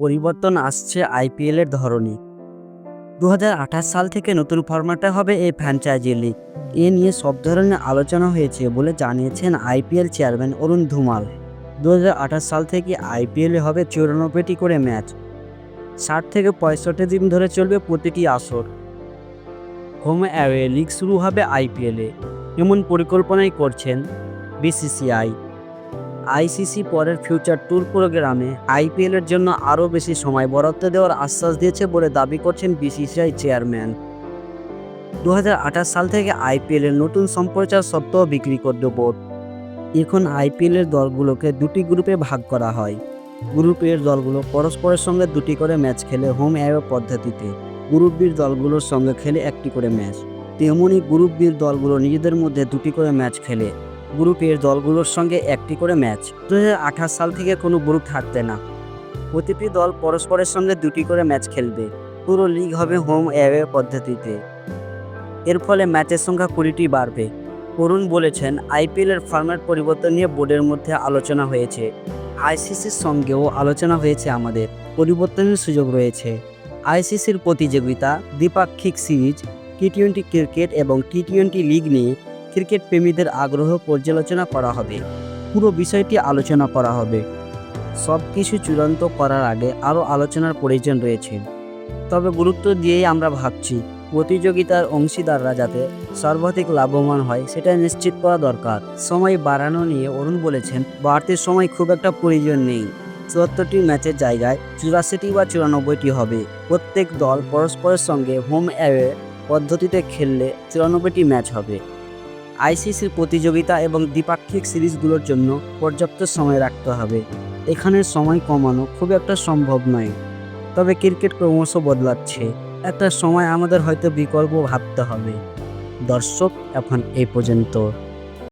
পরিবর্তন আসছে আইপিএলের ধরনই। দু সাল থেকে নতুন ফরম্যাটে হবে এই ফ্র্যাঞ্চাইজি লিগ এ নিয়ে সব ধরনের আলোচনা হয়েছে বলে জানিয়েছেন আইপিএল চেয়ারম্যান অরুণ ধুমাল। দু হাজার আঠাশ সাল থেকে আইপিএলে হবে চুরানব্বইটি করে ম্যাচ ষাট থেকে পঁয়ষট্টি দিন ধরে চলবে প্রতিটি আসর। হোম অ্যাওয়ে লিগ শুরু হবে আইপিএলে এমন পরিকল্পনাই করছেন বিসিসিআই। আইসিসি পরের ফিউচার ট্যুর প্রোগ্রামে আইপিএলের জন্য আরও বেশি সময় বরাদ্দ দেওয়ার আশ্বাস দিয়েছে বলে দাবি করছেন বিসিসিআই চেয়ারম্যান। দু সাল থেকে আইপিএলের নতুন সম্প্রচার সত্ত্বেও বিক্রি করবে বোর্ড। এখন আইপিএলের দলগুলোকে দুটি গ্রুপে ভাগ করা হয়। গ্রুপের দলগুলো পরস্পরের সঙ্গে দুটি করে ম্যাচ খেলে হোম অ্যাওয়ে পদ্ধতিতে। গ্রুপ বির দলগুলোর সঙ্গে খেলে একটি করে ম্যাচ। তেমনই গ্রুপ বির দলগুলো নিজেদের মধ্যে দুটি করে ম্যাচ খেলে। গ্রুপের দলগুলোর সঙ্গে একটি করে ম্যাচ। দু হাজার আঠাশ সাল থেকে কোনো গ্রুপ থাকবে না। প্রতিটি দল পরস্পরের সঙ্গে দুটি করে ম্যাচ খেলবে। পুরো লিগ হবে হোম অ্যাওয়ে পদ্ধতিতে। এর ফলে ম্যাচের সংখ্যা কুড়িটি বাড়বে। অরুণ বলেছেন, আইপিএলের ফরম্যাট পরিবর্তন নিয়ে বোর্ডের মধ্যে আলোচনা হয়েছে। আইসিসির সঙ্গেও আলোচনা হয়েছে আমাদের। পরিবর্তনের সুযোগ রয়েছে। আইসিসির প্রতিযোগিতা দ্বিপাক্ষিক সিরিজ, টি টোয়েন্টি ক্রিকেট এবং টি টোয়েন্টি লিগ নিয়ে ক্রিকেট প্রেমীদের আগ্রহ পর্যালোচনা করা হবে। পুরো বিষয়টি আলোচনা করা হবে। সব কিছু চূড়ান্ত করার আগে আরও আলোচনার প্রয়োজন রয়েছে। তবে গুরুত্ব দিয়েই আমরা ভাবছি, প্রতিযোগিতার অংশীদাররা যাতে সর্বাধিক লাভবান হয় সেটা নিশ্চিত করা দরকার। সময় বাড়ানো নিয়ে অরুণ বলেছেন, বাড়তি সময় খুব একটা প্রয়োজন নেই। চুয়াত্তরটি ম্যাচের জায়গায় চুরাশিটি বা চুরানব্বইটি হবে। প্রত্যেক দল পরস্পরের সঙ্গে হোম অ্যাওয়ে পদ্ধতিতে খেললে চুরানব্বইটি ম্যাচ হবে। আইসিসির প্রতিযোগিতা এবং দ্বিপাক্ষিক সিরিজগুলোর জন্য পর্যাপ্ত সময় রাখতে হবে। এখানে সময় কমানো খুব একটা সম্ভব নয়। তবে ক্রিকেট ক্রমশ বদলাচ্ছে। একটা সময় আমাদের হয়তো বিকল্প ভাবতে হবে। দর্শক, এখন এই পর্যন্ত।